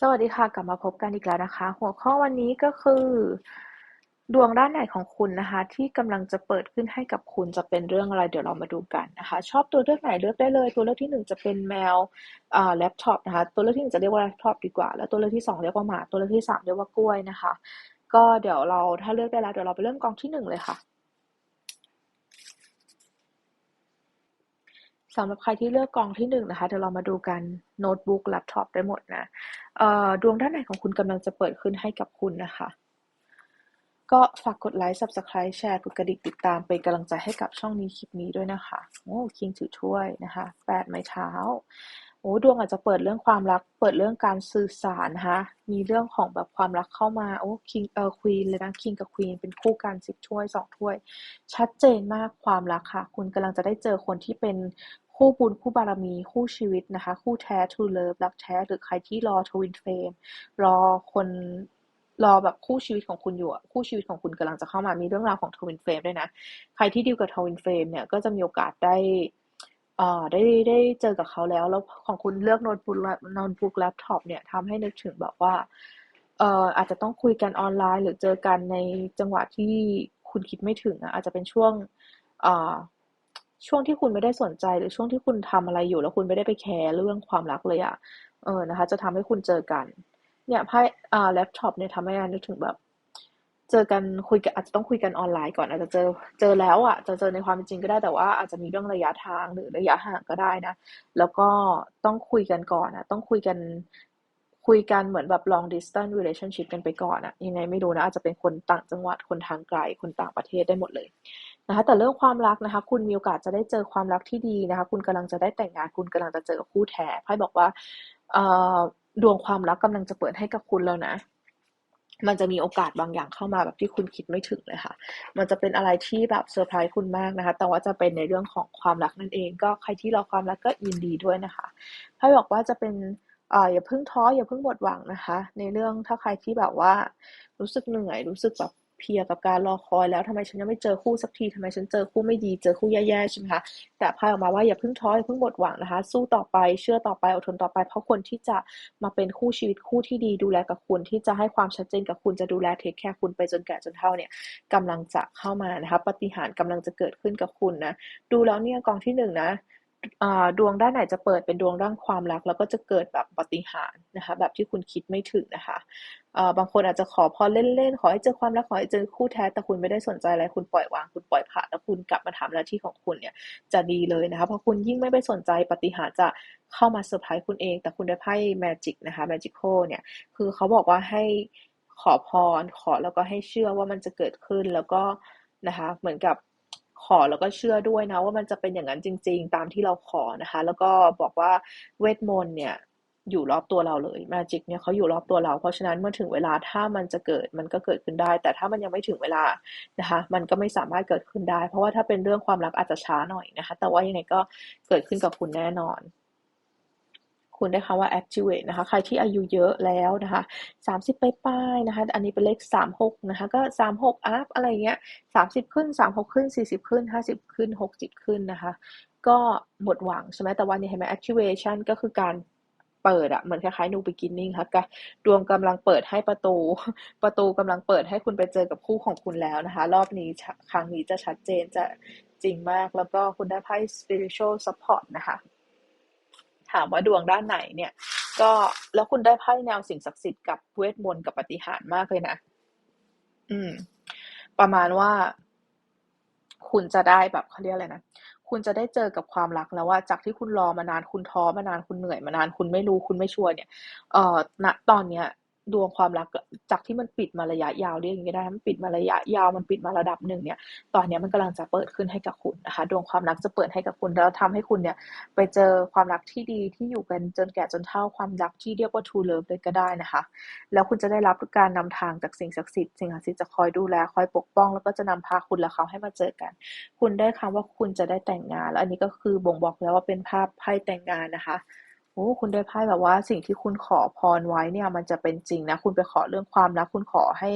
สวัสดีค่ะ กลับมาพบกันอีกแล้วนะคะ หัวข้อวันนี้ก็คือ ดวงด้านไหนของคุณนะคะ ที่กำลังจะเปิดขึ้นให้กับคุณจะเป็นเรื่องอะไร เดี๋ยวเรามาดูกันนะคะ ชอบตัวเลือกไหนเลือกได้เลย ตัวเลือกที่หนึ่งจะเป็นแมวอ่าแล็ปท็อปนะคะ ตัวเลือกที่หนึ่งจะเรียกว่าแล็ปท็อปดีกว่า แล้วตัวเลือกที่สองเรียกว่าหมา ตัวเลือกที่สามเรียกว่ากล้วยนะคะ ก็เดี๋ยวเราถ้าเลือกได้แล้วเดี๋ยวเราไปเริ่มกองที่หนึ่งเลยค่ะ สำหรับใครที่เลือกกองที่หนึ่งนะคะ เดี๋ยวเรามาดูกันโน้ตบุ๊กแล็ปท็อปได้หมดนะดวงด้านไหนของคุณกำลังจะเปิดขึ้นให้กับคุณนะคะ ก็ฝากกดไลค์ subscribe แชร์กดกระดิ่งติดตามเป็นกำลังใจให้กับช่องนี้คลิปนี้ด้วยนะคะ โอ้คิงถือถ้วยนะคะแปดไม้เท้าโอ้ดวงอาจจะเปิดเรื่องความรัก เปิดเรื่องการสื่อสารนะคะมีเรื่องของแบบความรักเข้ามาโอ้คิงเออควีนเลยนะคิงกับควีนเป็นคู่กันสิบถ้วยสองถ้วย ชัดเจนมากความรักค่ะ คุณกำลังจะได้เจอคนที่เป็น คู่บุญคู่บารมี คู่ชีวิตนะคะ คู่แท้ true love รักแท้ หรือใครที่รอทวินเฟมรอคนรอแบบคู่ชีวิตของคุณอยู่คู่ชีวิตของคุณกำลังจะเข้ามามีเรื่องราวของทวินเฟมด้วยนะ ใครที่ดีลกับทวินเฟมเนี่ยก็จะมีโอกาสได้อ่าได้ได้เจอกับเขาแล้ว แล้วของคุณเลือกโน้ตบุ๊กโน้ตบุ๊กแล็ปท็อปเนี่ยทำให้นึกถึงแบบว่าเอ่ออาจจะต้องคุยกันออนไลน์ หรือเจอกันในจังหวะที่คุณคิดไม่ถึงอะอาจจะเป็นช่วงอ่า ช่วงที่คุณไม่ได้สนใจหรือช่วงที่คุณทำอะไรอยู่ แล้วคุณไม่ได้ไปแคร์เรื่องความรักเลยอะเออนะคะ จะทำให้คุณเจอกัน เนี่ยไพ่อ่าแล็ปท็อปเนี่ยทำให้นึกถึงแบบ เจอกันคุยกันอาจจะต้องคุยกันออนไลน์ก่อน อาจจะเจอเจอแล้วอะจะเจอในความจริงก็ได้แต่ว่าอาจจะมีเรื่องระยะทางหรือระยะห่างก็ได้นะ แล้วก็ต้องคุยกันก่อนอะต้องคุยกันคุยกันเหมือนแบบ long distance relationship กันไปก่อนอะยังไงไม่รู้นะ อาจจะเป็นคนต่างจังหวัดคนทางไกลคนต่างประเทศได้หมดเลย นะคะแต่เรื่องความรักนะคะ คุณมีโอกาสจะได้เจอความรักที่ดีนะคะ คุณกำลังจะได้แต่งงาน คุณกำลังจะเจอคู่แท้ไพ่บอกว่าดวงความรักกำลังจะเปิดให้กับคุณแล้วนะ มันจะมีโอกาสบางอย่างเข้ามาแบบที่คุณคิดไม่ถึงเลยค่ะ มันจะเป็นอะไรที่แบบเซอร์ไพรส์คุณมากนะคะ แต่ว่าจะเป็นในเรื่องของความรักนั่นเอง ก็ใครที่รอความรักก็ยินดีด้วยนะคะไพ่บอกว่าจะเป็นอย่าเพิ่งท้ออย่าเพิ่งหมดหวังนะคะ ในเรื่องถ้าใครที่แบบว่ารู้สึกเหนื่อยรู้สึกแบบ เพียกับการรอคอยแล้วทำไมฉันยังไม่เจอคู่สักทีทำไมฉันเจอคู่ไม่ดีเจอคู่แย่ๆใช่ไหมคะแต่พายออกมาว่าอย่าเพิ่งท้ออย่าเพิ่งหมดหวังนะคะ สู้ต่อไปเชื่อต่อไปอดทนต่อไป เพราะคนที่จะมาเป็นคู่ชีวิตคู่ที่ดีดูแลกับคุณที่จะให้ความชัดเจนกับคุณจะดูแลเทคแคร์คุณไปจนแก่จนเฒ่าเนี่ยกำลังจะเข้ามานะคะปฏิหารกำลังจะเกิดขึ้นกับคุณนะดูแล้วเนี่ยกองที่หนึ่งนะ ดวงด้านไหนจะเปิดเป็นดวงด้านความรัก แล้วก็จะเกิดแบบปฏิหารนะคะ แบบที่คุณคิดไม่ถึงนะคะบางคนอาจจะขอพอเล่น ๆ ขอให้เจอความรัก ขอให้เจอคู่แท้ แต่คุณไม่ได้สนใจอะไร คุณปล่อยวาง คุณปล่อยผ่าน แล้วคุณกลับมาทำหน้าที่ของคุณเนี่ย จะดีเลยนะคะ เพราะคุณยิ่งไม่ไปสนใจปฏิหารจะเข้ามาเซอร์ไพรส์คุณเอง แต่คุณได้ไพ่แมจิกนะคะ แมจิคอเนี่ย คือเขาบอกว่าให้ขอพร ขอแล้วก็ให้เชื่อว่ามันจะเกิดขึ้น แล้วก็นะคะ เหมือนกับ ขอแล้วก็เชื่อด้วยนะ ว่ามันจะเป็นอย่างนั้นจริง ๆ ตามที่เราขอนะคะ แล้วก็บอกว่าเวทมนต์เนี่ยอยู่รอบตัวเราเลยมาจิกเนี่ยเขาอยู่รอบตัวเรา เพราะฉะนั้นเมื่อถึงเวลาถ้ามันจะเกิดมันก็เกิดขึ้นได้ แต่ถ้ามันยังไม่ถึงเวลานะคะ มันก็ไม่สามารถเกิดขึ้นได้ เพราะว่าถ้าเป็นเรื่องความรักอาจจะช้าหน่อยนะคะ แต่ว่ายังไงก็เกิดขึ้นกับคุณแน่นอน คุณได้คำว่า activate นะคะ ใครที่อายุเยอะแล้วนะคะสามสิบปลายนะคะ อันนี้เป็นเลขสามหกนะคะ ก็สามหกอัพอะไรเงี้ยสามสิบขึ้นสามหกขึ้นสี่สิบขึ้นห้าสิบขึ้นหกสิบขึ้นนะคะ ก็หมดหวังใช่ไหมแต่วันนี้เห็นไหม activation ก็คือการเปิดอะเหมือนคล้ายๆ new beginning ค่ะกดวงกำลังเปิดให้ประตู ประตูกำลังเปิดให้คุณไปเจอกับคู่ของคุณแล้วนะคะ รอบนี้ครั้งนี้จะชัดเจนจะจริงมาก แล้วก็คุณได้ไพ่ spiritual support นะคะ ถามว่าดวงด้านไหนเนี่ย ก็แล้วคุณได้ไพ่แนวสิ่งศักดิ์สิทธิ์กับเวทมนต์กับปฏิหารมากเลยนะ อืม ประมาณว่า คุณจะได้แบบเขาเรียกอะไรนะคุณจะได้เจอกับความรักแล้วว่าจากที่คุณรอมานานคุณท้อมานานคุณเหนื่อยมานานคุณไม่รู้คุณไม่ชัวร์เนี่ย เอ่อณตอนเนี้ย ดวงความรักจากที่มันปิดมาระยะยาวเรียกอย่างนี้ได้มันปิดมาระยะยาวมันปิดมาระดับหนึ่งเนี่ย ตอนนี้มันกำลังจะเปิดขึ้นให้กับคุณนะคะดวงความรักจะเปิดให้กับคุณแล้วทำให้คุณเนี่ย ไปเจอความรักที่ดีที่อยู่กันจนแก่จนเฒ่าความรักที่เรียกว่า true love เลยก็ได้นะคะ แล้วคุณจะได้รับการนำทางจากสิ่งศักดิ์สิทธิ์สิ่งศักดิ์สิทธิ์จะคอยดูแลคอยปกป้อง แล้วก็จะนำพาคุณและเขาให้มาเจอกัน คุณได้คำว่าคุณจะได้แต่งงาน แล้วอันนี้ก็คือบ่งบอกแล้วว่าเป็นภาพไพ่แต่งงานนะคะ อ้คุณได้ไพ่แบบว่าสิ่งที่คุณขอพรไว้เนี่ย มันจะเป็นจริงนะ คุณไปขอเรื่องความรัก คุณขอให้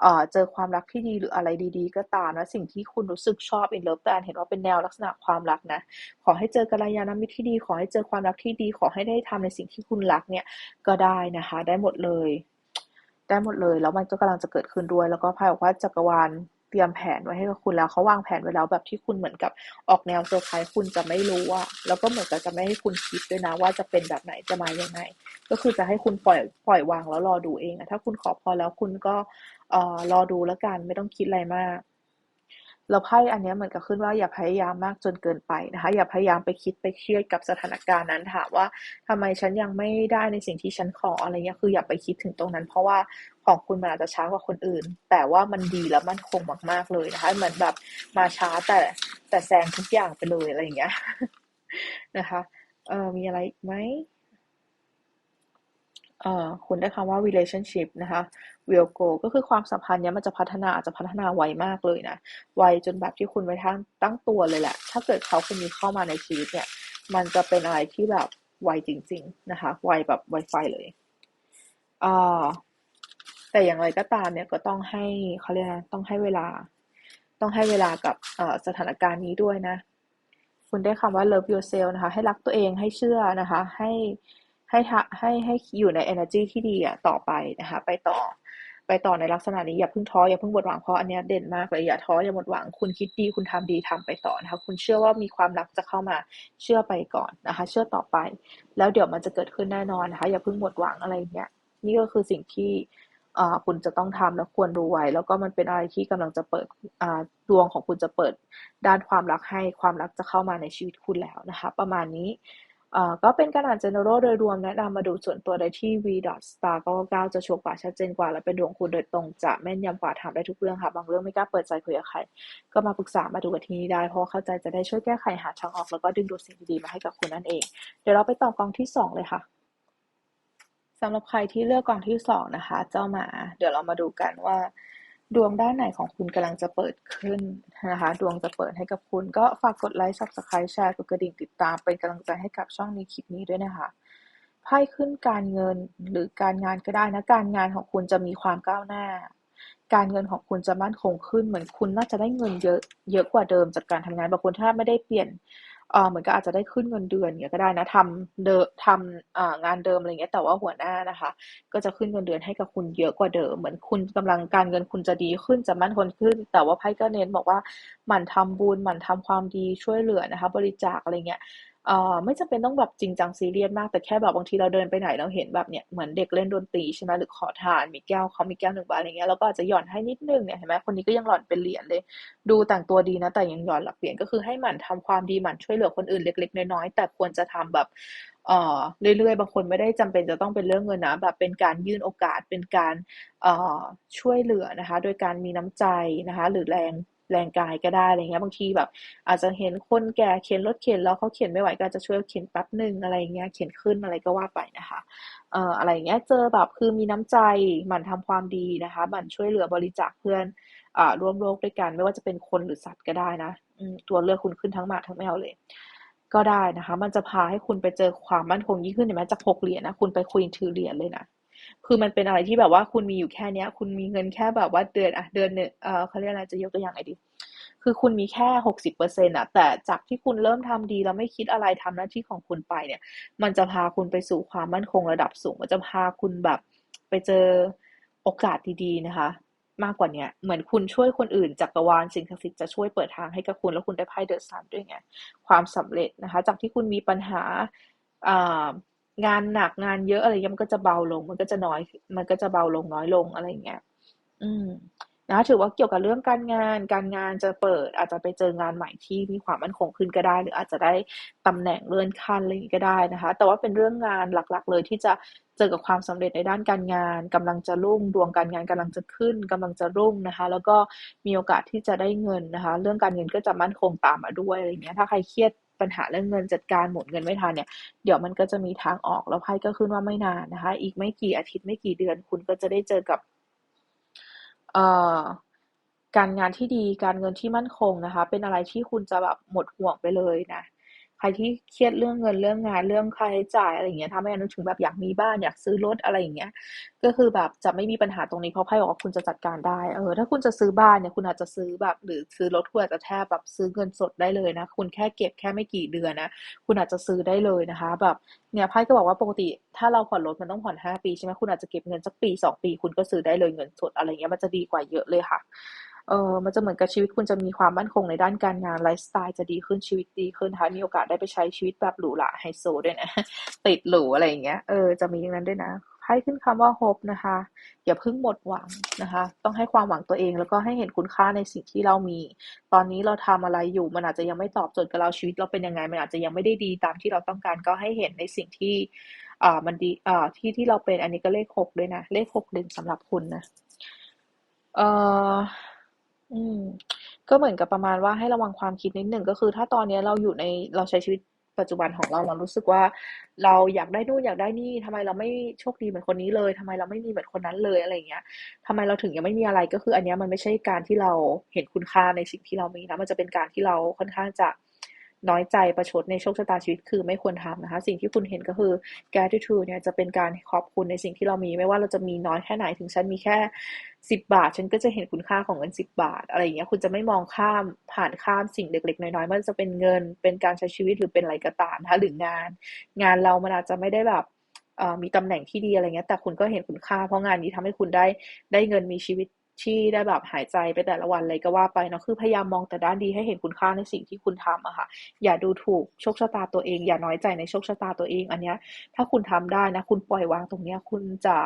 เอ่อ เจอความรักที่ดีหรืออะไรดี ๆ ก็ตามนะ สิ่งที่คุณรู้สึกชอบอินเลิฟแต่เห็นว่าเป็นแนวลักษณะความรักนะ ขอให้เจอกัลยาณมิตรที่ดี ขอให้เจอความรักที่ดี ขอให้ได้ทำในสิ่งที่คุณรักเนี่ย ก็ได้นะคะ ได้หมดเลย ได้หมดเลย แล้วมันก็กำลังจะเกิดขึ้นด้วย แล้วก็ไพ่บอกว่าจักรวาล เตรียมแผนไว้ให้กับคุณแล้วเขาวางแผนไว้แล้วแบบที่คุณเหมือนกับออกแนวเซอร์ไพรส์คุณจะไม่รู้ว่าแล้วก็เหมือนกับจะไม่ให้คุณคิดด้วยนะ ว่าจะเป็นแบบไหนจะมาอย่างไง ก็คือจะให้คุณปล่อยปล่อยวางแล้วรอดูเองอะถ้าคุณขอพอแล้วคุณก็เอ่อรอดูแล้วกันไม่ต้องคิดอะไรมาก เราไพ่อันนี้เหมือนกับขึ้นว่าอย่าพยายามมากจนเกินไปนะคะ อย่าพยายามไปคิดไปเครียดกับสถานการณ์นั้นถามว่าทำไมฉันยังไม่ได้ในสิ่งที่ฉันขออะไรเงี้ยคืออย่าไปคิดถึงตรงนั้น เพราะว่าของคุณมันอาจจะช้ากว่าคนอื่น แต่ว่ามันดีแล้วมันคงมากๆเลยนะคะเหมือนแบบมาช้าแต่แต่แซงทุกอย่างไปเลยอะไรอย่างเงี้ยนะคะเออมีอะไรอีกไหม เอ่อคุณได้คำว่า relationship นะคะ will go ก็คือความสัมพันธ์เนี้ยมันจะพัฒนาอาจจะพัฒนาไวมากเลยนะ ไวจนแบบที่คุณไว้ทั้งตั้งตัวเลยแหละ ถ้าเกิดเขาคนนี้เข้ามาในชีวิตเนี่ย มันจะเป็นอะไรที่แบบไวจริง ๆ นะคะ ไวแบบไวไฟเลยอ่าแต่อย่างไรก็ตามเนี่ยก็ต้องให้เขาเรียกต้องให้เวลา ต้องให้เวลากับสถานการณ์นี้ด้วยนะ คุณได้คำว่า love yourself นะคะ ให้รักตัวเองให้เชื่อนะคะ ให้ ให้ให้ให้อยู่ใน energy ที่ดีอะต่อไปนะคะไปต่อไปต่อในลักษณะนี้อย่าเพิ่งท้ออย่าเพิ่งหมดหวังเพราะอันนี้เด่นมากเลยอย่าท้ออย่าหมดหวังคุณคิดดีคุณทำดีทำไปต่อนะคะคุณเชื่อว่ามีความรักจะเข้ามาเชื่อไปก่อนนะคะ เชื่อต่อไป แล้วเดี๋ยวมันจะเกิดขึ้นแน่นอนนะคะ อย่าเพิ่งหมดหวังอะไรเงี้ยนี่ก็คือสิ่งที่คุณจะต้องทำและควรรู้ไว้ แล้วก็มันเป็นอะไรที่กำลังจะเปิดดวงของคุณจะเปิดด้านความรักให้ความรักจะเข้ามาในชีวิตคุณแล้วนะคะ ประมาณนี้ ก็เป็นการอ่าน general โดยรวมแนะนำมาดูส่วนตัวได้ที่ v.star 99จะชัวร์กว่าชัดเจนกว่า และเป็นดวงคุณโดยตรงจะแม่นยำกว่าถามได้ทุกเรื่องค่ะ บางเรื่องไม่กล้าเปิดใจคุยกับใคร ก็มาปรึกษามาดูกันที่นี่ได้ เพราะเข้าใจจะได้ช่วยแก้ไขหาทางออกแล้วก็ดึงดูดสิ่งดีๆมาให้กับคุณนั่นเอง เดี๋ยวเราไปต่อกองที่ 2 เลยค่ะสำหรับใครที่เลือกกองที่สองนะคะ เจ้าหมา เดี๋ยวเรามาดูกันว่า ดวงด้านไหนของคุณกำลังจะเปิดขึ้นนะคะ ดวงจะเปิดให้กับคุณ ก็ฝากกดไลค์ subscribe แชร์กดกระดิ่งติดตาม เป็นกำลังใจให้กับช่องนี้คลิปนี้ด้วยนะคะไพ่ขึ้นการเงินหรือการงานก็ได้นะ การงานของคุณจะมีความก้าวหน้า การเงินของคุณจะมั่นคงขึ้น เหมือนคุณน่าจะได้เงินเยอะเยอะกว่าเดิมจากการทำงานบางคนถ้าไม่ได้เปลี่ยน เออเหมือนก็อาจจะได้ขึ้นเงินเดือนเงี้ยก็ได้นะทำเดทำงานเดิมอะไรเงี้ยแต่ว่าหัวหน้านะคะ ก็จะขึ้นเงินเดือนให้กับคุณเยอะกว่าเดิม เหมือนคุณกำลังการเงินคุณจะดีขึ้นจะมั่นคงขึ้น แต่ว่าไพ่ก็เน้นบอกว่าหมั่นทำบุญหมั่นทำความดีช่วยเหลือนะคะ บริจาคอะไรเงี้ย เอ่อไม่จำเป็นต้องแบบจริงจังซีเรียสมาก แต่แค่แบบบางทีเราเดินไปไหนเราเห็นแบบเนี้ยเหมือนเด็กเล่นดนตรีใช่ไหมหรือขอทานมีแก้วเขามีแก้วหนึ่งใบอะไรเงี้ยเราก็อาจจะหย่อนให้นิดนึงเนี่ยเห็นไหมคนนี้ก็ยังหล่อนเป็นเหรียญเลย ดูแต่งตัวดีนะ แต่ยังหย่อนหลักเหรียญก็คือให้หมั่นทำความดีหมั่นช่วยเหลือคนอื่นเล็ก ๆ น้อยๆแต่ควรจะทำแบบเอ่อเรื่อยๆ บางคนไม่ได้จำเป็นจะต้องเป็นเรื่องเงินนะ แบบเป็นการยื่นโอกาสเป็นการเอ่อช่วยเหลือนะคะ โดยการมีน้ำใจนะคะ หรือแรง แรงกายก็ได้อะไรเงี้ยบางทีแบบ อาจจะเห็นคนแก่เข็นรถเข็นแล้วเขาเข็นไม่ไหวก็จะช่วยเข็นแป๊บหนึ่งอะไรเงี้ยเข็นขึ้นอะไรก็ว่าไปนะคะเอ่ออะไรเงี้ยเจอแบบคือมีน้ำใจหมั่นทำความดีนะคะหมั่นช่วยเหลือบริจาคเพื่อนอ่าร่วมโลกด้วยกันไม่ว่าจะเป็นคนหรือสัตว์ก็ได้นะตัวเลือกคุณขึ้นทั้งหมาทั้งแมวเลยก็ได้นะคะ มันจะพาให้คุณไปเจอความมั่นคงยิ่งขึ้นเห็นไหมจากหกเหรียญนะ คุณไปคุยถือเหรียญเลยนะ คือมันเป็นอะไรที่แบบว่าคุณมีอยู่แค่เนี้ย คุณมีเงินแค่แบบว่าเดือนอะเดือนเนี่ยเออเขาเรียกอะไรจะยกตัวอย่างไงดี คือคุณมีแค่หกสิบเปอร์เซ็นต์อะแต่จากที่คุณเริ่มทำดีแล้วไม่คิดอะไรทำหน้าที่ของคุณไปเนี่ย มันจะพาคุณไปสู่ความมั่นคงระดับสูง มันจะพาคุณแบบไปเจอโอกาสดีๆนะคะ มากกว่านี้เหมือนคุณช่วยคนอื่นจักรวาลสิ่งศักดิ์สิทธิ์จะช่วยเปิดทางให้กับคุณแล้วคุณได้ไพ่เดอะซันด้วยไงความสำเร็จนะคะ จากที่คุณมีปัญหางานหนักงานเยอะอะไรเงี้ยมันก็จะเบาลง มันก็จะน้อย มันก็จะเบาลงน้อยลงอะไรเงี้ย อืม นะถือว่าเกี่ยวกับเรื่องการงาน การงานจะเปิดอาจจะไปเจองานใหม่ที่มีความมั่นคงขึ้นก็ได้ หรืออาจจะได้ตำแหน่งเลื่อนขั้นอะไรก็ได้นะคะ แต่ว่าเป็นเรื่องงานหลักๆ เลยที่จะเจอกับความสำเร็จในด้านการงานกำลังจะรุ่งดวงการงานกำลังจะขึ้นกำลังจะรุ่งนะคะ แล้วก็มีโอกาสที่จะได้เงินนะคะ เรื่องการเงินก็จะมั่นคงตามมาด้วยอะไรเงี้ยถ้าใครเครียดปัญหาเรื่องเงินจัดการหมุนเงินไม่ทันเนี่ยเดี๋ยวมันก็จะมีทางออกแล้วไพ่ก็ขึ้นว่าไม่นานนะคะ อีกไม่กี่อาทิตย์ไม่กี่เดือนคุณก็จะได้เจอกับ การงานที่ดี การเงินที่มั่นคงนะคะ เป็นอะไรที่คุณจะแบบหมดห่วงไปเลยนะ ใครที่เครียดเรื่องเงินเรื่องงานเรื่องค่าใช้จ่ายอะไรอย่างเงี้ยทำให้นึกถึงแบบอยากมีบ้านอยากซื้อรถอะไรอย่างเงี้ย ก็คือแบบจะไม่มีปัญหาตรงนี้เพราะไพ่บอกว่าคุณจะจัดการได้เออถ้าคุณจะซื้อบ้านเนี่ยคุณอาจจะซื้อแบบหรือซื้อรถคุณอาจจะแทบแบบซื้อเงินสดได้เลยนะ คุณแค่เก็บแค่ไม่กี่เดือนนะคุณอาจจะซื้อได้เลยนะคะ แบบเนี่ยไพ่ก็บอกว่าปกติ ถ้าเราผ่อนรถมันต้องผ่อนห้าปีใช่ไหมคุณอาจจะเก็บเงินสักปีสองปี คุณก็ซื้อได้เลยเงินสดอะไรเงี้ยมันจะดีกว่าเยอะเลยค่ะ เออมันจะเหมือนกับชีวิตคุณจะมีความมั่นคงในด้านการงานไลฟ์สไตล์จะดีขึ้นชีวิตดีขึ้นค่ะมีโอกาสได้ไปใช้ชีวิตแบบหรูหราไฮโซด้วยนะ ติดหรูอะไรอย่างเงี้ยเออจะมีอย่างนั้นด้วยนะให้ขึ้นคำว่า hope นะคะ อย่าเพิ่งหมดหวังนะคะ ต้องให้ความหวังตัวเอง แล้วก็ให้เห็นคุณค่าในสิ่งที่เรามี ตอนนี้เราทำอะไรอยู่ มันอาจจะยังไม่ตอบโจทย์กับเราชีวิตเราเป็นยังไง มันอาจจะยังไม่ได้ดีตามที่เราต้องการ ก็ให้เห็นในสิ่งที่อ่ามันดีอ่าที่ที่เราเป็นอันนี้ก็เลขหกด้วยนะ เลขหกเด่นสำหรับคุณนะ เอ่อ อืม ก็เหมือนกับประมาณว่าให้ระวังความคิดนิดหนึ่ง ก็คือถ้าตอนนี้เราอยู่ใน เราใช้ชีวิตปัจจุบันของเรา เรารู้สึกว่า เราอยากได้นู่นอยากได้นี่ ทำไมเราไม่โชคดีเหมือนคนนี้เลย ทำไมเราไม่มีเหมือนคนนั้นเลย อะไรเงี้ย ทำไมเราถึงยังไม่มีอะไร ก็คืออันนี้มันไม่ใช่การที่เราเห็นคุณค่าในสิ่งที่เรามีนะ มันจะเป็นการที่เราค่อนข้างจะ น้อยใจประชดในโชคชะตาชีวิตคือไม่ควรทำนะคะ สิ่งที่คุณเห็นก็คือ gratitude เนี่ยจะเป็นการขอบคุณในสิ่งที่เรามีไม่ว่าเราจะมีน้อยแค่ไหนถึงฉันมีแค่สิบบาท ฉันก็จะเห็นคุณค่าของเงินสิบบาท อะไรอย่างเงี้ยคุณจะไม่มองข้ามผ่านข้ามสิ่งเล็กๆน้อยๆมันจะเป็นเงินเป็นการใช้ชีวิตหรือเป็นอะไรก็ตามนะคะหรืองาน งานเรามันอาจจะไม่ได้แบบมีตำแหน่งที่ดีอะไรเงี้ยแต่คุณก็เห็นคุณค่าเพราะงานนี้ทำให้คุณได้ได้เงินมีชีวิต ที่ได้แบบหายใจไปแต่ละวันเลยก็ว่าไปเนาะคือพยายามมองแต่ด้านดีให้เห็นคุณค่าในสิ่งที่คุณทำอะค่ะ อย่าดูถูกโชคชะตาตัวเอง อย่าน้อยใจในโชคชะตาตัวเอง อันเนี้ยถ้าคุณทำได้นะ คุณปล่อยวางตรงเนี้ยคุณจะ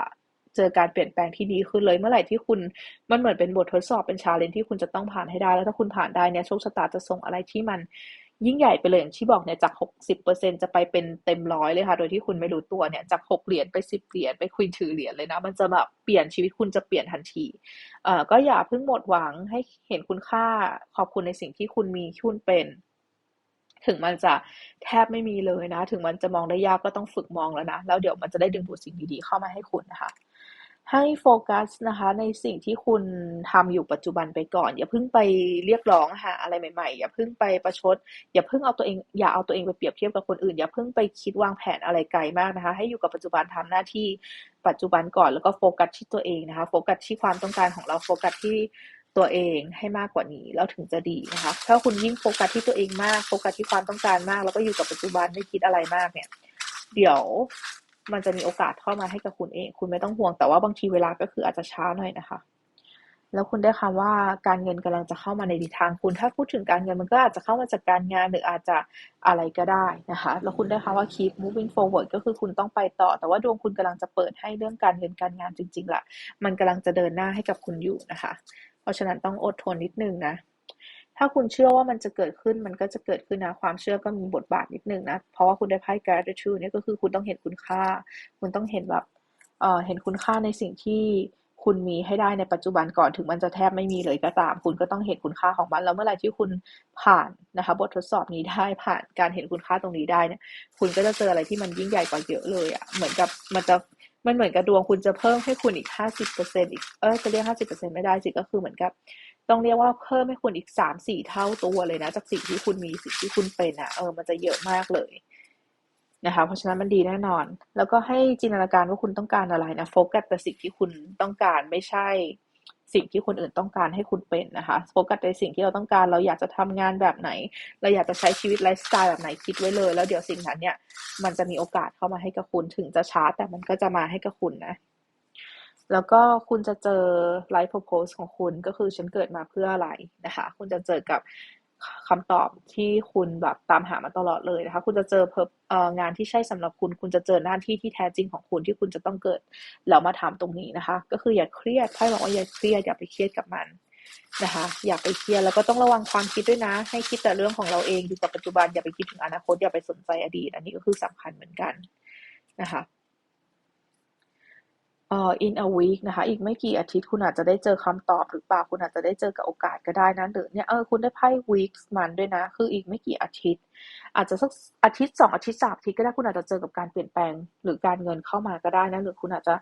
เจอการเปลี่ยนแปลงที่ดีขึ้นเลยเมื่อไหร่ที่คุณมันเหมือนเป็นบททดสอบเป็นชาเลนจ์ที่คุณจะต้องผ่านให้ได้ แล้วถ้าคุณผ่านได้เนี่ยโชคชะตาจะส่งอะไรที่มัน ยิ่งใหญ่ไปเลยอย่างที่บอกเนี่ยจากหกสิบเปอร์เซ็นจะไปเป็นเต็มร้อยเลยค่ะ โดยที่คุณไม่รู้ตัวเนี่ยจากหกเหรียญไปสิบเหรียญไปคุยถือเหรียญเลยนะ มันจะแบบเปลี่ยนชีวิตคุณจะเปลี่ยนทันทีเอ่อก็อย่าเพิ่งหมดหวังให้เห็นคุณค่าขอบคุณในสิ่งที่คุณมีคุณเป็น ถึงมันจะแทบไม่มีเลยนะ ถึงมันจะมองได้ยากก็ต้องฝึกมองแล้วนะ แล้วเดี๋ยวมันจะได้ดึงดูดสิ่งดีๆเข้ามาให้คุณนะคะ ให้โฟกัสนะคะในสิ่งที่คุณทำอยู่ปัจจุบันไปก่อน อย่าเพิ่งไปเรียกร้องหาอะไรใหม่ๆ อย่าเพิ่งไปประชด อย่าเพิ่งเอาตัวเองอย่าเอาตัวเองไปเปรียบเทียบกับคนอื่น อย่าเพิ่งไปคิดวางแผนอะไรไกลมากนะคะ ให้อยู่กับปัจจุบันทำหน้าที่ปัจจุบันก่อนแล้วก็โฟกัสที่ตัวเองนะคะโฟกัสที่ความต้องการของเราโฟกัสที่ตัวเองให้มากกว่านี้แล้วถึงจะดีนะคะถ้าคุณยิ่งโฟกัสที่ตัวเองมากโฟกัสที่ความต้องการมาก แล้วก็อยู่กับปัจจุบันไม่คิดอะไรมากเนี่ย เดี๋ยว มันจะมีโอกาสเข้ามาให้กับคุณเอง คุณไม่ต้องห่วง แต่ว่าบางทีเวลาก็คืออาจจะช้าหน่อยนะคะ แล้วคุณได้คำว่าการเงินกำลังจะเข้ามาในทิศทางคุณ ถ้าพูดถึงการเงินมันก็อาจจะเข้ามาจากการงานหรืออาจจะอะไรก็ได้นะคะ แล้วคุณได้คำว่า keep moving forward ก็คือคุณต้องไปต่อ แต่ว่าดวงคุณกำลังจะเปิดให้เรื่องการเงินการงานจริงๆล่ะ มันกำลังจะเดินหน้าให้กับคุณอยู่นะคะ เพราะฉะนั้นต้องอดทนนิดนึงนะ ถ้าคุณเชื่อว่ามันจะเกิดขึ้นมันก็จะเกิดขึ้นนะความเชื่อก็มีบทบาทนิดนึงนะ เพราะว่าคุณได้ไพ่ gratitude เนี่ยก็คือคุณต้องเห็นคุณค่า คุณต้องเห็นแบบเอ่อเห็นคุณค่าในสิ่งที่คุณมีให้ได้ในปัจจุบันก่อนถึงมันจะแทบไม่มีเลยก็ตาม คุณก็ต้องเห็นคุณค่าของมันแล้วเมื่อไหร่ที่คุณผ่านนะคะบททดสอบนี้ได้ผ่านการเห็นคุณค่าตรงนี้ได้เนี่ยคุณก็จะเจออะไรที่มันยิ่งใหญ่กว่าเยอะเลยอะ่ะเหมือนกับมันจะมันเหมือนกับดวงคุณจะเพิ่มให้คุณอีกห้าสิบเปอร์เซ็นต์อีกเออจะเรียกห้าสิบเปอร์เซ็นต์ไม่ได้สิก็คือเหมือนกับ ต้องเรียกว่าเพิ่มให้คุณอีกสามสี่เท่าตัวเลยนะ จากสิ่งที่คุณมีสิ่งที่คุณเป็นอะ่ะเออมันจะเยอะมากเลยนะคะเพราะฉะนั้นมันดีแน่นอน แล้วก็ให้จินตนาการว่าคุณต้องการอะไรนะโฟกัสแต่สิ่งที่คุณต้องการไม่ใช่สิ่งที่คนอื่นต้องการให้คุณเป็นนะคะโฟกัสในสิ่งที่เราต้องการเราอยากจะทำงานแบบไหน เราอยากจะใช้ชีวิตไลฟ์สไตล์แบบไหนคิดไว้เลย แล้วเดี๋ยวสิ่งนั้นเนี่ยมันจะมีโอกาสเข้ามาให้กับคุณถึงจะช้าแต่มันก็จะมาให้กับคุณนะ แล้วก็คุณจะเจอไลฟ์โพโพสของคุณก็คือฉันเกิดมาเพื่ออะไรนะคะ คุณจะเจอกับคำตอบที่คุณแบบตามหามาตลอดเลยนะคะ คุณจะเจอเงานที่ใช่สำหรับคุณ คุณจะเจอหน้าที่ที่แท้จริงของคุณที่คุณจะต้องเกิดแล้วมาถามตรงนี้นะคะ ก็คืออย่าเครียดไพ่บอกว่าอย่าเครียดอย่าไปเครียดกับมันนะคะ อย่าไปเครียดแล้วก็ต้องระวังความคิดด้วยนะ ให้คิดแต่เรื่องของเราเองอยู่กับปัจจุบันอย่าไปคิดถึงอนาคตอย่าไปสนใจอดีต อันนี้ก็คือสำคัญเหมือนกันนะคะ เอ่อ in a week นะคะ อีกไม่กี่อาทิตย์คุณอาจจะได้เจอคำตอบหรือเปล่า คุณอาจจะได้เจอกับโอกาสก็ได้นะหรือเนี่ยเออคุณได้ไพ่ weeks มันด้วยนะ คืออีกไม่กี่อาทิตย์ อาจจะสักอาทิตย์สองอาทิตย์สามอาทิตย์ก็ได้คุณอาจจะเจอกับการเปลี่ยนแปลง หรือการเงินเข้ามาก็ได้นะหรือคุณอาจจะ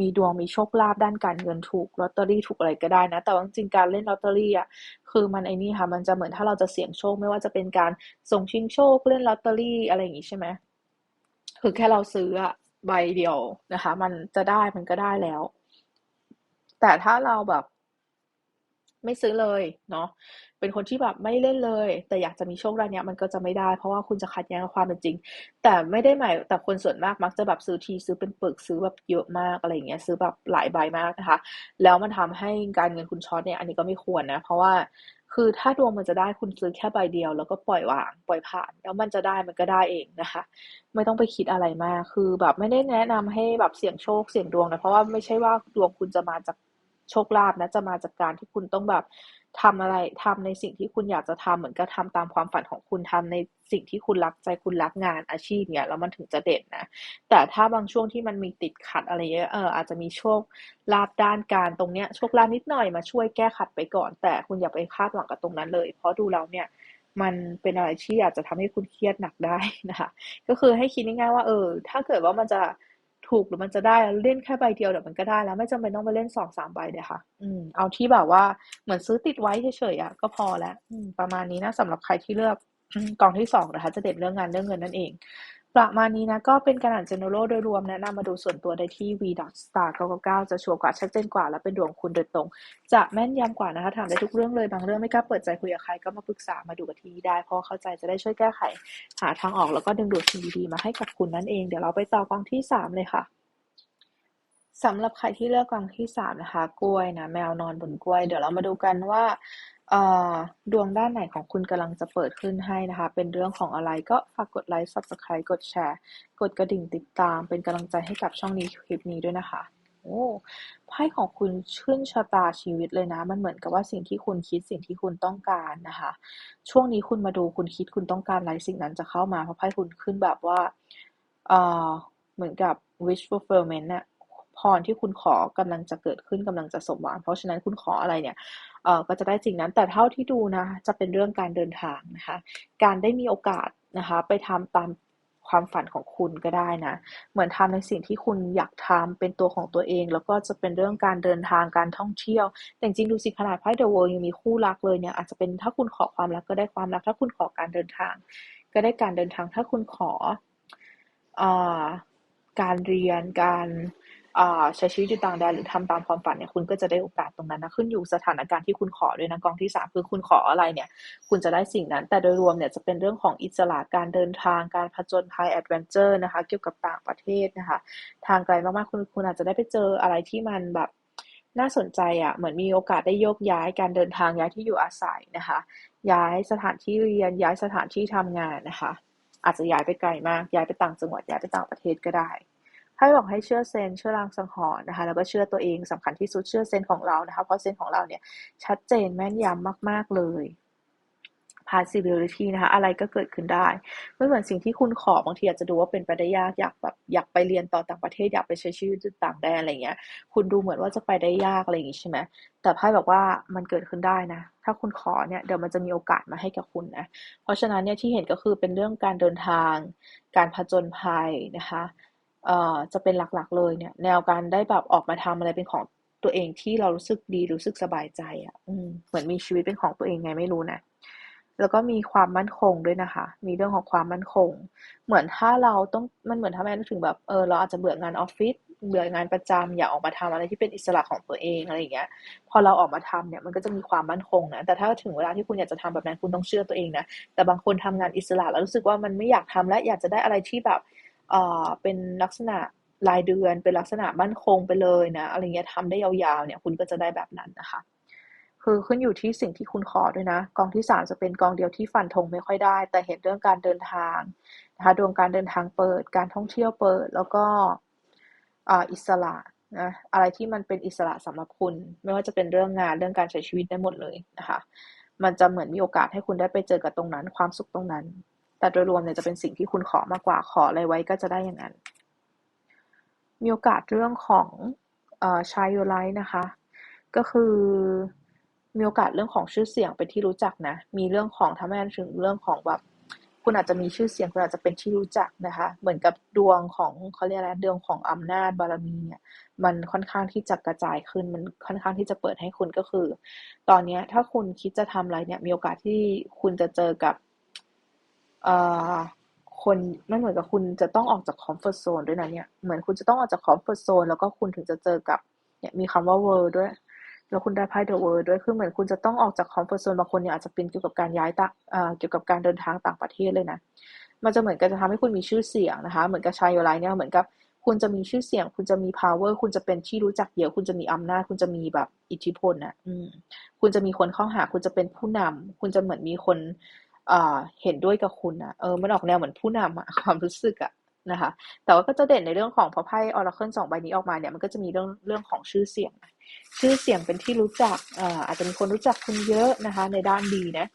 มีดวงมีโชคลาภด้านการเงินถูกลอตเตอรี่ถูกอะไรก็ได้นะ แต่ว่าจริงๆการเล่นลอตเตอรี่อะคือมันไอ้นี่ค่ะมันจะเหมือนถ้าเราจะเสี่ยงโชคไม่ว่าจะเป็นการส่งชิงโชคเล่นลอตเตอรี่อะไรอย่างงี้ใช่ไหมคือแค่เราซื้ออะ ใบเดียวนะคะ มันจะได้มันก็ได้แล้ว แต่ถ้าเราแบบ ไม่ซื้อเลยเนาะเป็นคนที่แบบไม่เล่นเลย แต่อยากจะมีโชคด้านนี้มันก็จะไม่ได้ เพราะว่าคุณจะขัดแย้งกับความเป็นจริง แต่ไม่ได้หมายแต่คนส่วนมากมักจะแบบซื้อทีซื้อเป็นปึกซื้อแบบเยอะมากอะไรอย่างเงี้ยซื้อแบบหลายใบมากนะคะ แล้วมันทำให้การเงินคุณช็อตเนี่ยอันนี้ก็ไม่ควรนะ เพราะว่าคือถ้าดวงมันจะได้คุณซื้อแค่ใบเดียว แล้วก็ปล่อยวางปล่อยผ่าน แล้วมันจะได้มันก็ได้เองนะคะ ไม่ต้องไปคิดอะไรมากคือแบบไม่ได้แนะนำให้แบบเสี่ยงโชคเสี่ยงดวงนะเพราะว่าไม่ใช่ว่าดวงคุณจะมาจาก โชคลาภนะจะมาจากการที่คุณต้องแบบทำอะไรทำในสิ่งที่คุณอยากจะทำเหมือนกับทำตามความฝันของคุณทำในสิ่งที่คุณรักใจคุณรักงานอาชีพเนี่ยแล้วมันถึงจะเด่นนะ แต่ถ้าบางช่วงที่มันมีติดขัดอะไรเงี้ยเอออาจจะมีโชคลาภด้านการตรงเนี้ยโชคลาภนิดหน่อยมาช่วยแก้ขัดไปก่อน แต่คุณอย่าไปคาดหวังกับตรงนั้นเลย เพราะดูแล้วเนี่ยมันเป็นอะไรที่อาจจะทำให้คุณเครียดหนักได้นะคะ ก็คือให้คิดง่ายๆว่าเออ ถ้าเกิดว่ามันจะ ถูกหรือมันจะได้เล่นแค่ใบเดียวเดี๋ยวมันก็ได้แล้ว ไม่จำเป็นต้องไปเล่นสองสามใบเลยค่ะ อืมเอาที่แบบว่าเหมือนซื้อติดไว้เฉยๆอะก็พอแล้วประมาณนี้นะสำหรับใครที่เลือกกองที่สองนะคะจะเด่นเรื่องงานเรื่องเงินนั่นเอง ประมาณนี้นะก็เป็นการอ่าน general โดยรวมแนะนำมาดูส่วนตัวได้ที่ v star 999จะชัวร์กว่าชัดเจนกว่าและเป็นดวงคุณโดยตรง จะแม่นยำกว่านะคะถามได้ทุกเรื่องเลยบางเรื่องไม่กล้าเปิดใจคุยกับใครก็มาปรึกษามาดูกับที่ได้เพราะเข้าใจจะได้ช่วยแก้ไข หาทางออกแล้วก็ดึงดูดสิ่งดีๆมาให้กับคุณนั่นเองเดี๋ยวเราไปต่อกองที่สามเลยค่ะ สำหรับใครที่เลือกกองที่สามนะคะ กล้วยนะ แมวนอนบนกล้วย เดี๋ยวเรามาดูกันว่าดวงด้านไหนของคุณกำลังจะเปิดขึ้นให้นะคะ เป็นเรื่องของอะไรก็ฝากกดไลค์ subscribe กดแชร์ กดกระดิ่งติดตาม เป็นกำลังใจให้กับช่องนี้คลิปนี้ด้วยนะคะโอ้ไพ่ของคุณขึ้นชะตาชีวิตเลยนะ มันเหมือนกับว่าสิ่งที่คุณคิดสิ่งที่คุณต้องการนะคะ ช่วงนี้คุณมาดูคุณคิดคุณต้องการอะไรสิ่งนั้นจะเข้ามาเพราะไพ่คุณขึ้นแบบว่าเหมือนกับ wish fulfillment เนี่ย พรที่คุณขอกำลังจะเกิดขึ้นกำลังจะสมหวัง เพราะฉะนั้นคุณขออะไรเนี่ยเออก็จะได้จริงนั้นแต่เท่าที่ดูนะ จะเป็นเรื่องการเดินทางนะคะ การได้มีโอกาสนะคะ ไปทำตามความฝันของคุณก็ได้นะ เหมือนทำในสิ่งที่คุณอยากทำเป็นตัวของตัวเอง แล้วก็จะเป็นเรื่องการเดินทางการท่องเที่ยว แต่จริงดูสิขนาดไพ่เดอะเวิร์ยังมีคู่รักเลยเนี่ยอาจจะเป็นถ้าคุณขอความรักก็ได้ความรัก ถ้าคุณขอการเดินทาง ก็ได้การเดินทางถ้าคุณขออการเรียนการ ใช้ชีวิตอยู่ต่างแดนหรือทำตามความฝันเนี่ยคุณก็จะได้โอกาสตรงนั้นนะขึ้นอยู่สถานการณ์ที่คุณขอด้วยนะกองที่สามคือคุณขออะไรเนี่ยคุณจะได้สิ่งนั้น แต่โดยรวมเนี่ยจะเป็นเรื่องของอิสระการเดินทางการผจญภัยแอดเวนเจอร์นะคะเกี่ยวกับต่างประเทศนะคะทางไกลมากๆคุณคุณอาจจะได้ไปเจออะไรที่มันแบบน่าสนใจอะ่ะเหมือนมีโอกาสได้โยกย้ายการเดินทางย้ายที่อยู่อาศัยนะคะ ย้ายสถานที่เรียนย้ายสถานที่ทำงานนะคะ อาจจะย้ายไปไกลมาก ย้ายไปต่างจังหวัดย้ายไปต่างประเทศก็ได้ ไพ่บอกให้เชื่อเซนเชื่อรางสังหรณ์นะคะ แล้วก็เชื่อตัวเองสำคัญที่สุดเชื่อเซนของเรานะคะ เพราะเซนของเราเนี่ยชัดเจนแม่นยำมาก ๆ เลย possibility นะคะ อะไรก็เกิดขึ้นได้ไม่เหมือนสิ่งที่คุณขอบางทีอาจจะดูว่าเป็นไปได้ยากอยากแบบอยากไปเรียนต่อต่างประเทศอยากไปใช้ชีวิตต่างแดนอะไรเงี้ย คุณดูเหมือนว่าจะไปได้ยากอะไรอย่างงี้ใช่ไหมแต่ไพ่บอกว่ามันเกิดขึ้นได้นะ ถ้าคุณขอเนี่ยเดี๋ยวมันจะมีโอกาสมาให้กับคุณนะเพราะฉะนั้นเนี่ยที่เห็นก็คือเป็นเรื่องการเดินทาง การผจญภัยนะคะ เอ่อจะเป็นหลักๆ เลยเนี่ย แนวการได้แบบออกมาทำอะไรเป็นของตัวเองที่เรารู้สึกดีรู้สึกสบายใจอะ่ะเหมือนมีชีวิตเป็นของตัวเองไงไม่รู้นะแล้วก็มีความมั่นคงด้วยนะคะ มีเรื่องของความมั่นคง เหมือนถ้าเราต้องมันเหมือนถ้าแม่นึกถึงแบบเออเราอาจจะเบื่องานออฟฟิศเบื่องานประจำอยากออกมาทำอะไรที่เป็นอิสระของตัวเองอะไรอย่างเงี้ย พอเราออกมาทำเนี่ยมันก็จะมีความมั่นคงนะแต่ถ้าถึงเวลาที่คุณอยากจะทำแบบนั้นคุณต้องเชื่อตัวเองนะแต่บางคนทำงานอิสระแล้วรู้สึกว่ามันไม่อยากทำและอยากจะได้อะไรที่แบบ เอ่อเป็นลักษณะรายเดือนเป็นลักษณะมั่นคงไปเลยนะอะไรเงี้ยทำได้ยาวๆเนี่ยคุณก็จะได้แบบนั้นนะคะ คือขึ้นอยู่ที่สิ่งที่คุณขอด้วยนะ กองที่สามจะเป็นกองเดียวที่ฟันธงไม่ค่อยได้ แต่เห็นเรื่องการเดินทางนะคะดวงการเดินทางเปิด การท่องเที่ยวเปิด แล้วก็อิสระนะอะไรที่มันเป็นอิสระสำหรับคุณ ไม่ว่าจะเป็นเรื่องงานเรื่องการใช้ชีวิตได้หมดเลยนะคะมันจะเหมือนมีโอกาสให้คุณได้ไปเจอกับตรงนั้น ความสุขตรงนั้น แต่โดยรวมเนี่ยจะเป็นสิ่งที่คุณขอมากกว่าขออะไรไว้ก็จะได้อย่างนั้น มีโอกาสเรื่องของชายโยไลท์นะคะ ก็คือมีโอกาสเรื่องของชื่อเสียงเป็นที่รู้จักนะ มีเรื่องของทำให้ถึงเรื่องของแบบคุณอาจจะมีชื่อเสียงคุณอาจจะเป็นที่รู้จักนะคะ เหมือนกับดวงของเขาเรียกอะไรดวงของอำนาจบารมีเนี่ย มันค่อนข้างที่จะกระจายขึ้น มันค่อนข้างที่จะเปิดให้คุณก็คือ ตอนนี้ถ้าคุณคิดจะทำอะไรเนี่ย มีโอกาสที่คุณจะเจอกับ เอ่อคนไม่เหมือนกับคุณจะต้องออกจากคอมฟอร์ทโซนด้วยนะเนี่ยเหมือนคุณจะต้องออกจากคอมฟอร์ทโซนแล้วก็คุณถึงจะเจอกับเนี่ยมีคำว่าเวิร์ด้วย แล้วคุณได้ไพ่เดอะเวิร์ด้วยคือเหมือนคุณจะต้องออกจากคอมฟอร์ทโซนบางคนเนี่ยอาจจะเป็นเกี่ยวกับการย้ายต่างเอ่อเกี่ยวกับการเดินทางต่างประเทศเลยนะมันจะเหมือนกันจะทำให้คุณมีชื่อเสียงนะคะ เหมือนกับชายโยไลเนี่ยเหมือนกับคุณจะมีชื่อเสียง คุณจะมี power คุณจะเป็นที่รู้จักเยอะ คุณจะมีอำนาจ คุณจะมีแบบอิทธิพลนะอืมคุณจะมีคนเข้าหา คุณจะเป็นผู้นำคุณจะเหมือนมีคน เห็นด้วยกับคุณนะเออมันออกแนวเหมือนผู้นำอะความรู้สึกอะนะคะ แต่ว่าก็จะเด่นในเรื่องของพอไพ่ออราเคิลสองใบนี้ออกมาเนี่ยมันก็จะมีเรื่องเรื่องของชื่อเสียง ชื่อเสียงเป็นที่รู้จักอ่าอาจจะมีคนรู้จักคุณเยอะนะคะ ในด้านดีนะ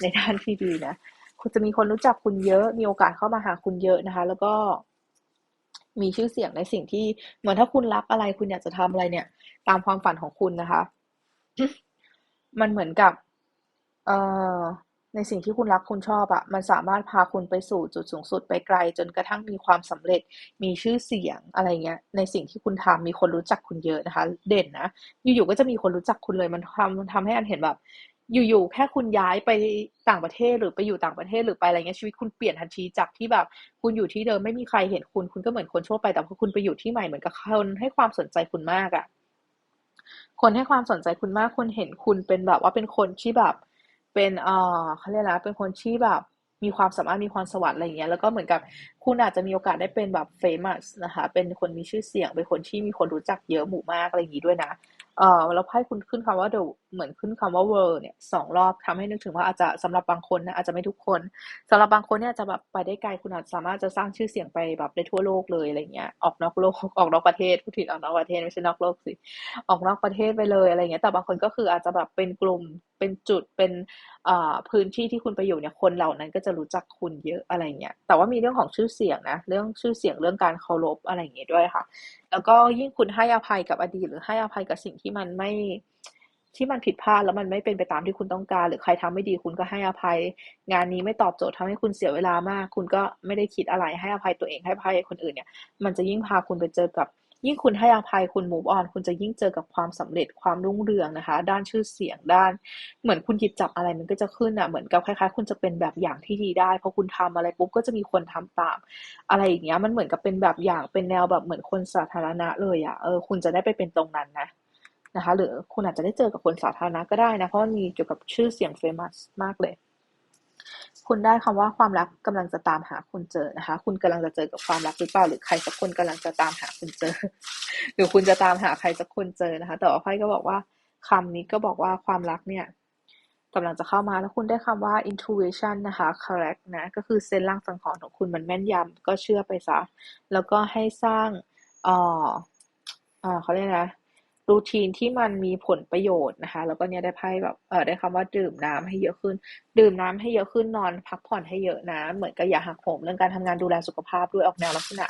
ในด้านที่ดีนะคุณจะมีคนรู้จักคุณเยอะ มีโอกาสเข้ามาหาคุณเยอะนะคะ แล้วก็มีชื่อเสียงในสิ่งที่เหมือนถ้าคุณรักอะไรคุณอยากจะทำอะไรเนี่ย ตามความฝันของคุณนะคะ มันเหมือนกับ เอ่อ ในสิ่งที่คุณรักคุณชอบอะมันสามารถพาคุณไปสู่จุดสูงสุดไปไกล จนกระทั่งมีความสำเร็จ มีชื่อเสียงอะไรเงี้ย ในสิ่งที่คุณทำมีคนรู้จักคุณเยอะนะคะ เด่นนะ อยู่ๆก็จะมีคนรู้จักคุณเลย มันทำมันทำให้อันเห็นแบบ อยู่ๆแค่คุณย้ายไปต่างประเทศหรือไปอยู่ต่างประเทศหรือไปอะไรเงี้ยชีวิตคุณเปลี่ยนทันทีจากที่แบบ คุณอยู่ที่เดิมไม่มีใครเห็นคุณ คุณก็เหมือนคนทั่วไปแต่พอคุณไปอยู่ที่ใหม่เหมือนกับคนให้ความสนใจคุณมากอะคนให้ความสนใจคุณมากคนเห็นคุณเป็นแบบว่าเป็นคนที่แบบ เป็นเอ่อเขาเรียกอะไรเป็นคนที่แบบมีความสามารถมีความสวัสดิ์อะไรอย่างเงี้ยแล้วก็เหมือนกับคุณอาจจะมีโอกาสได้เป็นแบบ famous นะคะเป็นคนมีชื่อเสียงเป็นคนที่มีคนรู้จักเยอะหมู่มากอะไรอย่างงี้ด้วยนะเอ่อแล้วไพ่คุณขึ้นคำว่า the เหมือนขึ้นคำว่า world เนี่ยสองรอบทำให้นึกถึงว่าอาจจะสำหรับบางคนนะอาจจะไม่ทุกคนสำหรับบางคนเนี่ยจะแบบไปได้ไกลคุณอาจสามารถจะสร้างชื่อเสียงไปแบบได้ทั่วโลกเลยอะไรเงี้ยออกนอกโลกออกนอกประเทศพูดผิดออกนอกประเทศไม่ใช่นอกโลกสิออกนอกประเทศไปเลยอะไรเงี้ยแต่บางคนก็คืออาจจะแบบเป็นกลุ่มเป็นจุดเป็นพื้นที่ที่คุณไปอยู่เนี่ยคนเหล่านั้นก็จะรู้จักคุณเยอะอะไรเงี้ยแต่ว่ามีเรื่องของชื่อเสียงนะเรื่องชื่อเสียงเรื่องการเคารพอะไรอย่างเงี้ยด้วยค่ะ แล้วก็ยิ่งคุณให้อภัยกับอดีตหรือให้อภัยกับสิ่งที่มันไม่ ที่มันผิดพลาดแล้วมันไม่เป็นไปตามที่คุณต้องการ หรือใครทำไม่ดีคุณก็ให้อภัย งานนี้ไม่ตอบโจทย์ทำให้คุณเสียเวลามาก คุณก็ไม่ได้คิดอะไรให้อภัยตัวเองให้อภัยคนอื่นเนี่ย มันจะยิ่งพาคุณไปเจอกับ ยิ่งคุณให้อภัยคุณ move on คุณจะยิ่งเจอกับความสำเร็จความรุ่งเรืองนะคะ ด้านชื่อเสียงด้าน เหมือนคุณหยิบจับอะไรมันก็จะขึ้นอะเหมือนกับคล้ายๆ คุณจะเป็นแบบอย่างที่ดีได้พอคุณทำอะไรปุ๊บก็จะมีคนทำตาม อะไรอย่างเงี้ยมันเหมือนกับเป็นแบบอย่างเป็นแนวแบบเหมือนคนสาธารณะเลยอะเออคุณจะได้ไปเป็นตรงนั้นนะ นะคะ หรือคุณอาจจะได้เจอกับคนสาธารณะก็ได้นะ เพราะมีเกี่ยวกับชื่อเสียงเฟมัสมากเลย คุณได้คำว่าความรักกำลังจะตามหาคุณเจอนะคะ คุณกำลังจะเจอกับความรักหรือเปล่า หรือใครสักคนกำลังจะตามหาคุณเจอ หรือคุณจะตามหาใครสักคนเจอนะคะ แต่ว่าไพ่ก็บอกว่าคำนี้ก็บอกว่าความรักเนี่ยกำลังจะเข้ามาแล้วคุณได้คำว่า intuition นะคะ correct นะ ก็คือเซนล่างสังหรณ์ของคุณมันแม่นยำก็เชื่อไปซะ แล้วก็ให้สร้างอ่ออ่อเขาเรียกนะ รูทีนที่มันมีผลประโยชน์นะคะ แล้วก็เนี่ยได้ไพ่แบบเออได้คำว่าดื่มน้ำให้เยอะขึ้น ดื่มน้ำให้เยอะขึ้นนอนพักผ่อนให้เยอะนะ เหมือนกับอย่าหักโหมเรื่องการทำงานดูแลสุขภาพด้วยออกแนวลักษณะ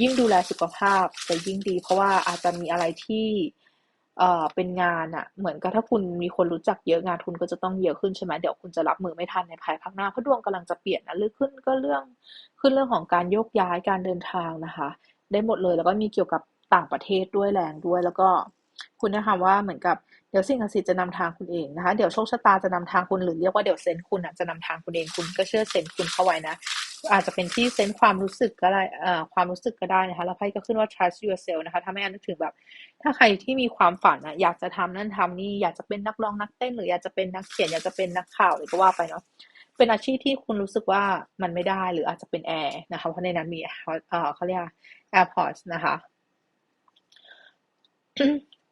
ยิ่งดูแลสุขภาพจะยิ่งดี เพราะว่าอาจจะมีอะไรที่เอ่อเป็นงานอะเหมือนกับถ้าคุณมีคนรู้จักเยอะงานทุนก็จะต้องเยอะขึ้นใช่ไหมเดี๋ยวคุณจะรับมือไม่ทันในภายภาคหน้าเพราะดวงกำลังจะเปลี่ยนนะหรือขึ้นก็เรื่องขึ้นเรื่องของการโยกย้ายการเดินทางนะคะ ได้หมดเลยแล้วก็มีเกี่ยวกับต่างประเทศด้วยแรงด้วยแล้วก็ คุณนะคะว่าเหมือนกับเดี๋ยวสิ่งศักดิ์สิทธิ์จะนำทางคุณเองนะคะ เดี๋ยวโชคชะตาจะนำทางคุณหรือเรียกว่าเดี๋ยวเซนส์คุณจะนำทางคุณเองคุณก็เชื่อเซนส์คุณเข้าไว้นะ อาจจะเป็นที่เซนส์ความรู้สึกก็ได้เอ่อความรู้สึกก็ได้นะคะแล้วไพ่ก็ขึ้นว่า trust yourself นะคะทำให้อันนึกถึงแบบ ถ้าใครที่มีความฝันอะอยากจะทำนั่นทำนี่อยากจะเป็นนักร้องนักเต้น หรืออยากจะเป็นนักเขียนอยากจะเป็นนักข่าวหรือก็ว่าไปเนาะเป็นอาชีพที่คุณรู้สึกว่ามันไม่ได้หรืออาจจะเป็นแอร์นะคะเพราะในนั้นมีเอ่อเขาเรียก AirPods นะคะ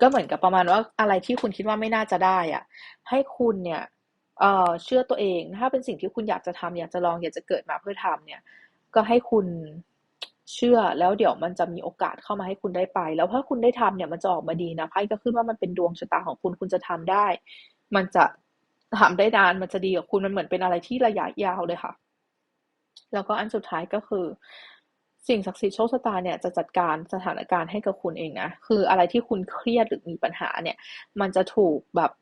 ก็เหมือนกับประมาณว่าอะไรที่คุณคิดว่าไม่น่าจะได้อะให้คุณเนี่ยเอ่อเชื่อตัวเองถ้าเป็นสิ่งที่คุณอยากจะทำอยากจะลองอยากจะเกิดมาเพื่อทำเนี่ย ก็ให้คุณเชื่อแล้วเดี๋ยวมันจะมีโอกาสเข้ามาให้คุณได้ไป แล้วถ้าคุณได้ทำเนี่ยมันจะออกมาดีนะไพ่ก็ขึ้นว่ามันเป็นดวงชะตาของคุณคุณจะทำได้ มันจะทำได้นานมันจะดีกับคุณมันเหมือนเป็นอะไรที่ระยะยาวเลยค่ะ แล้วก็อันสุดท้ายก็คือ สิ่งศักดิ์สิทธิ์โชคชะตาเนี่ยจะจัดการสถานการณ์ให้กับคุณเองนะคืออะไรที่คุณเครียดหรือมีปัญหาเนี่ย มันจะถูกแบบ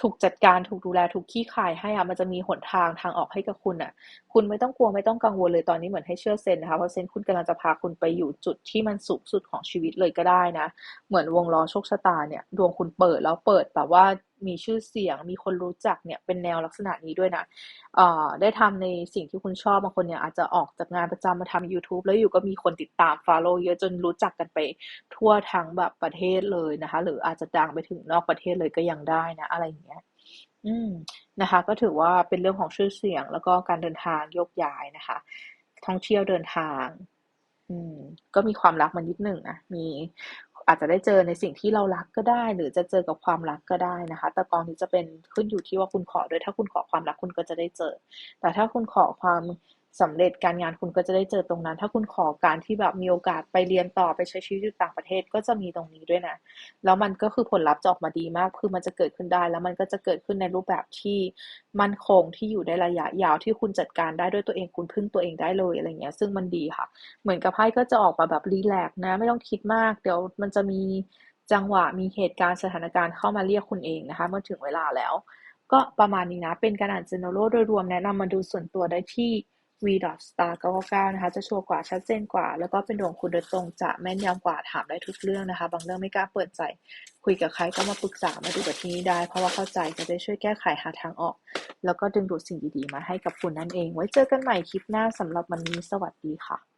ถูกจัดการถูกดูแลถูกขี้คายให้อะมันจะมีหนทางทางออกให้กับคุณอะคุณไม่ต้องกลัวไม่ต้องกังวลเลยตอนนี้เหมือนให้เชื่อเซนนะคะเพราะเซนคุณกำลังจะพาคุณไปอยู่จุดที่มันสูงสุดของชีวิตเลยก็ได้นะ เหมือนวงล้อโชคชะตาเนี่ย ดวงคุณเปิดแล้วเปิดแบบว่า มีชื่อเสียง มีคนรู้จักเนี่ยเป็นแนวลักษณะนี้ด้วยนะเอ่อได้ทำในสิ่งที่คุณชอบบางคนเนี่ยอาจจะออกจากงานประจำมาทำ YouTube แล้วอยู่ก็มีคนติดตาม follow เยอะจนรู้จักกันไปทั่วทั้งแบบประเทศเลยนะคะ หรืออาจจะดังไปถึงนอกประเทศเลยก็ยังได้นะ อะไรอย่างเงี้ยอืมนะคะ ก็ถือว่าเป็นเรื่องของชื่อเสียง แล้วก็การเดินทางโยกย้ายนะคะ ท่องเที่ยวเดินทาง อืม ก็มีความรักมานิดหนึ่งนะมี อาจจะได้เจอในสิ่งที่เรารักก็ได้ หรือจะเจอกับความรักก็ได้นะคะ แต่กองนี้จะเป็นขึ้นอยู่ที่ว่าคุณขอด้วยถ้าคุณขอความรักคุณก็จะได้เจอ แต่ถ้าคุณขอความ สำเร็จการงานคุณก็จะได้เจอตรงนั้น ถ้าคุณขอการที่แบบมีโอกาสไปเรียนต่อไปใช้ชีวิตอยู่ต่างประเทศก็จะมีตรงนี้ด้วยนะ แล้วมันก็คือผลลัพธ์จะออกมาดีมาก คือมันจะเกิดขึ้นได้ แล้วมันก็จะเกิดขึ้นในรูปแบบที่มั่นคงที่อยู่ได้ระยะยาวที่คุณจัดการได้ด้วยตัวเองคุณพึ่งตัวเองได้เลยอะไรเงี้ย ซึ่งมันดีค่ะ เหมือนกับไพ่ก็จะออกมาแบบรีแลกนะ ไม่ต้องคิดมาก เดี๋ยวมันจะมีจังหวะมีเหตุการณ์สถานการณ์เข้ามาเรียกคุณเองนะคะเมื่อถึงเวลาแล้ว ก็ประมาณนี้นะ เป็นการอ่าน general โดยรวมแนะนำมาดูส่วนตัวได้ที่ v star 999 นะคะจะชัวร์กว่าชัดเจนกว่า แล้วก็เป็นดวงคุณโดยตรงจะแม่นยำกว่าถามได้ทุกเรื่องนะคะ บางเรื่องไม่กล้าเปิดใจ คุยกับใครก็มาปรึกษามาดูกับที่นี่ได้ เพราะว่าเข้าใจจะได้ช่วยแก้ไขหาทางออก แล้วก็ดึงดูดสิ่งดีๆมาให้กับคุณนั่นเอง ไว้เจอกันใหม่คลิปหน้าสำหรับวันนี้สวัสดีค่ะ